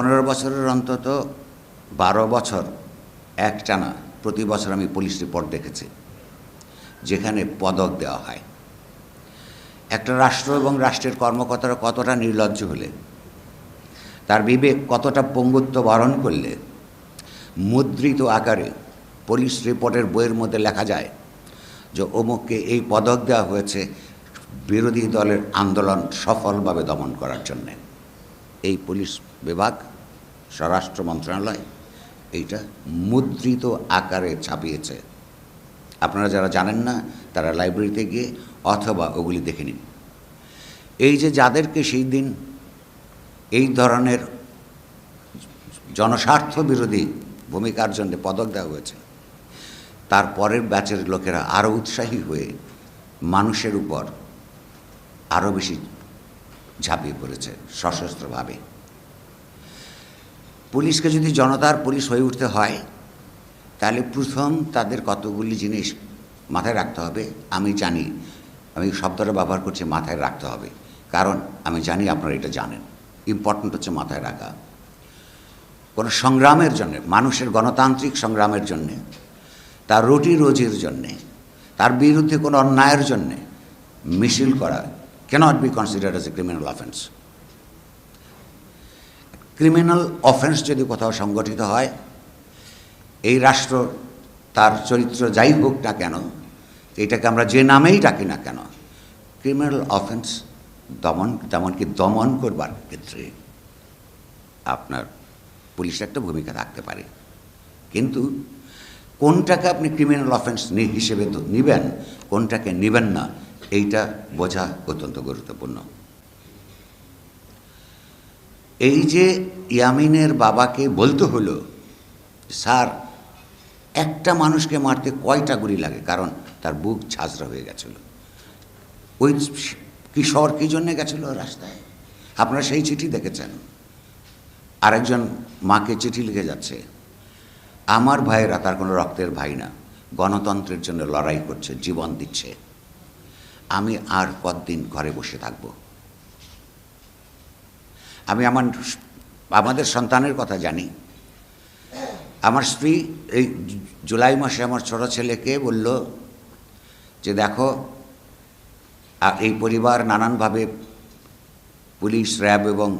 পনেরো বছরের অন্তত বারো বছর একটানা প্রতি বছর আমি পুলিশ রিপোর্ট দেখেছি, যেখানে পদক দেওয়া হয়। একটা রাষ্ট্র এবং রাষ্ট্রের কর্মকর্তারা কতটা নির্লজ্জ হলে, তার বিবেক কতটা পঙ্গুত্ব বরণ করলে, মুদ্রিত আকারে পুলিশ রিপোর্টের বইয়ের মধ্যে লেখা যায় যে অমুককে এই পদক দেওয়া হয়েছে বিরোধী দলের আন্দোলন সফলভাবে দমন করার জন্যে। এই পুলিশ বিভাগ, স্বরাষ্ট্র মন্ত্রণালয় এইটা মুদ্রিত আকারে ছাপিয়েছে। আপনারা যারা জানেন না, তারা লাইব্রেরিতে গিয়ে অথবা ওগুলি দেখে নিন। এই যে যাদেরকে সেই দিন এই ধরনের জনস্বার্থ বিরোধী ভূমিকার জন্য পদক দেওয়া হয়েছে তারপরের ব্যাচের লোকেরা আরও উৎসাহী হয়ে মানুষের উপর আরও বেশি ঝাঁপিয়ে পড়েছে, সশস্ত্রভাবে। পুলিশকে যদি জনতার পুলিশ হয়ে উঠতে হয়, তাহলে প্রথম তাদের কতগুলি জিনিস মাথায় রাখতে হবে, আমি জানি। আমি শব্দটা ব্যবহার করছি, মাথায় রাখতে হবে। কারণ আমি জানি আপনারা এটা জানেন। ইম্পর্ট্যান্ট হচ্ছে মাথায় রাখা। কোনো সংগ্রামের জন্যে, মানুষের গণতান্ত্রিক সংগ্রামের জন্যে, তার রুটি রোজির জন্যে, তার বিরুদ্ধে কোনো অন্যায়ের জন্যে মিছিল করা cannot be considered as a criminal offence criminal offence যদি কোথাও সংগঠিত হয়, এই রাষ্ট্র তার চরিত্র যাই হোক না কেন, এটাকে আমরা যে নামেই ডাকি না কেন ক্রিমিনাল অফেন্স দমন, তেমনকি দমন করবার ক্ষেত্রে আপনার পুলিশ একটা ভূমিকা রাখতে পারে। কিন্তু কোনটাকে আপনি ক্রিমিনাল অফেন্স হিসেবে নেবেন, কোনটাকে নেবেন না এইটা বোঝা অত্যন্ত গুরুত্বপূর্ণ। এই যে ইয়ামিনের বাবাকে বলতে হলো, স্যার, একটা মানুষকে মারতে কয়টা গুলি লাগে? কারণ তার বুক ঝাঁঝরা হয়ে গেছিল। ওই কিশোর কী জন্যে গেছিল রাস্তায়? আপনারা সেই চিঠি দেখেছেন। আরেকজন মাকে চিঠি লিখে যাচ্ছে, আমার ভাইয়েরা তার কোনো রক্তের ভাই না। গণতন্ত্রের জন্য লড়াই করছে, জীবন দিচ্ছে। আমি আর কতদিন ঘরে বসে থাকব? আমি আমার আমাদের সন্তানের কথা জানি। আমার স্ত্রী এই জুলাই মাসে আমার ছোট ছেলেকে বলল যে, দেখো এই পরিবার নানানভাবে পুলিশ, র্যাব এবং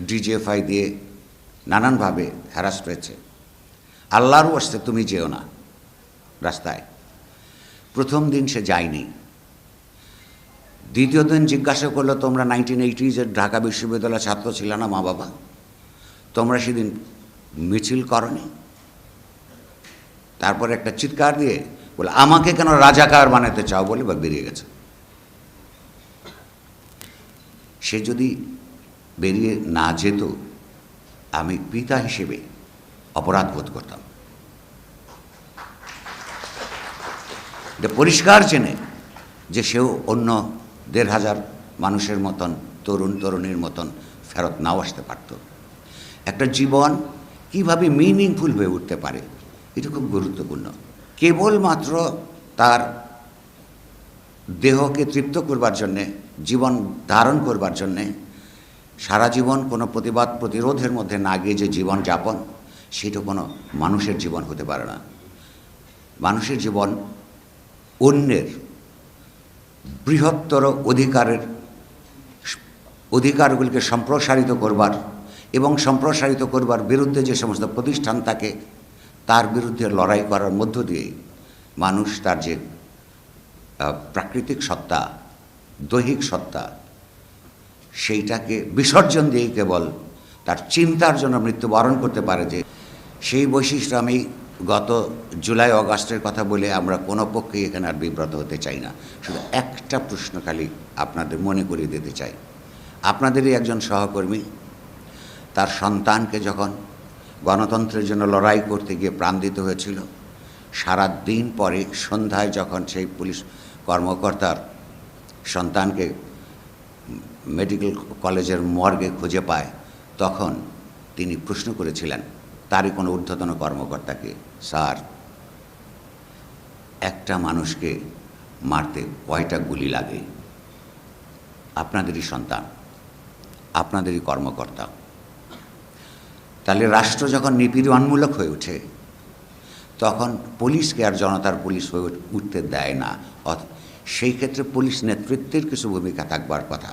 ডিজিএফআই দিয়ে নানানভাবে হ্যারাস হয়েছে আল্লাহর আসতে তুমি যেও না রাস্তায়। প্রথম দিন সে যায়নি। দ্বিতীয় দিন জিজ্ঞাসা করল, তোমরা নাইনটিন এইটিজের ঢাকা বিশ্ববিদ্যালয়ের ছাত্র ছিল না, মা বাবা? তোমরা সেদিন মিছিল করনি? তারপরে একটা চিৎকার দিয়ে বলে, আমাকে কেন রাজাকার বানাতে চাও? বলে বা বেরিয়ে গেছে। সে যদি বেরিয়ে না যেত, আমি পিতা হিসেবে অপরাধ বোধ করতাম। এটা পরিষ্কার জেনে যে সেও অন্য দেড় হাজার মানুষের মতন, তরুণ তরুণীর মতন ফেরত নাও আসতে পারত। একটা জীবন কীভাবে মিনিংফুল হয়ে উঠতে পারে, এটা খুব গুরুত্বপূর্ণ। কেবলমাত্র তার দেহকে তৃপ্ত করবার জন্যে, জীবন ধারণ করবার জন্যে, সারা জীবন কোনো প্রতিবাদ প্রতিরোধের মধ্যে না গিয়ে যে জীবন যাপন, সেটা কোনো মানুষের জীবন হতে পারে না। মানুষের জীবন অন্যের বৃহত্তর অধিকারের অধিকারগুলিকে সম্প্রসারিত করবার এবং সম্প্রসারিত করবার বিরুদ্ধে যে সমস্ত প্রতিষ্ঠান থাকে, তার বিরুদ্ধে লড়াই করার মধ্য দিয়ে মানুষ তার যে প্রাকৃতিক সত্তা, দৈহিক সত্তা, সেইটাকে বিসর্জন দিয়েই কেবল তার চিন্তার জন্য মৃত্যুবরণ করতে পারে যে, সেই বৈশিষ্ট্য আমি গত জুলাই, অগাস্টের কথা বলে আমরা কোনো পক্ষেই এখানে আর বিব্রত হতে চাই না। শুধু একটা প্রশ্ন খালি আপনাদের মনে করিয়ে দিতে চাই। আপনাদেরই একজন সহকর্মী, তার সন্তানকে যখন গণতন্ত্রের জন্য লড়াই করতে গিয়ে প্রাণ দিতে হয়েছিল সারা দিন পরে সন্ধ্যায় যখন সেই পুলিশ কর্মকর্তার সন্তানকে মেডিকেল কলেজের মর্গে খুঁজে পায়, তখন তিনি প্রশ্ন করেছিলেন তারই কোনো ঊর্ধ্বতন কর্মকর্তাকে, স্যার, একটা মানুষকে মারতে কয়টা গুলি লাগে? আপনাদেরই সন্তান, আপনাদেরই কর্মকর্তা। তাহলে রাষ্ট্র যখন নিপীড়নমূলক হয়ে ওঠে, তখন পুলিশকে আর জনতার পুলিশ হয়ে উঠতে দেয় না। সেই ক্ষেত্রে পুলিশ নেতৃত্বের কিছু ভূমিকা থাকবার কথা,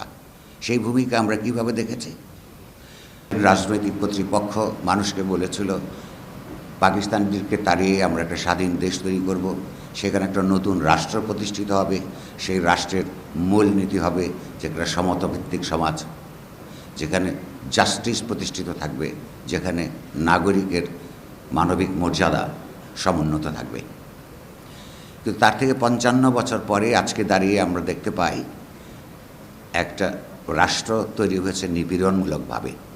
সেই ভূমিকা আমরা কীভাবে দেখেছি? রাজনৈতিক কর্তৃপক্ষ মানুষকে বলেছিল, পাকিস্তানিদেরকে তাড়িয়ে আমরা একটা স্বাধীন দেশ তৈরি করব। সেখানে একটা নতুন রাষ্ট্র প্রতিষ্ঠিত হবে। সেই রাষ্ট্রের মূল নীতি হবে যেখানে সমতাভিত্তিক সমাজ, যেখানে জাস্টিস প্রতিষ্ঠিত থাকবে, যেখানে নাগরিকের মানবিক মর্যাদা সমুন্নত থাকবে। কিন্তু তার থেকে পঞ্চান্ন বছর পরে আজকে দাঁড়িয়ে আমরা দেখতে পাই, একটা রাষ্ট্র তৈরি হয়েছে নিপীড়নমূলকভাবে।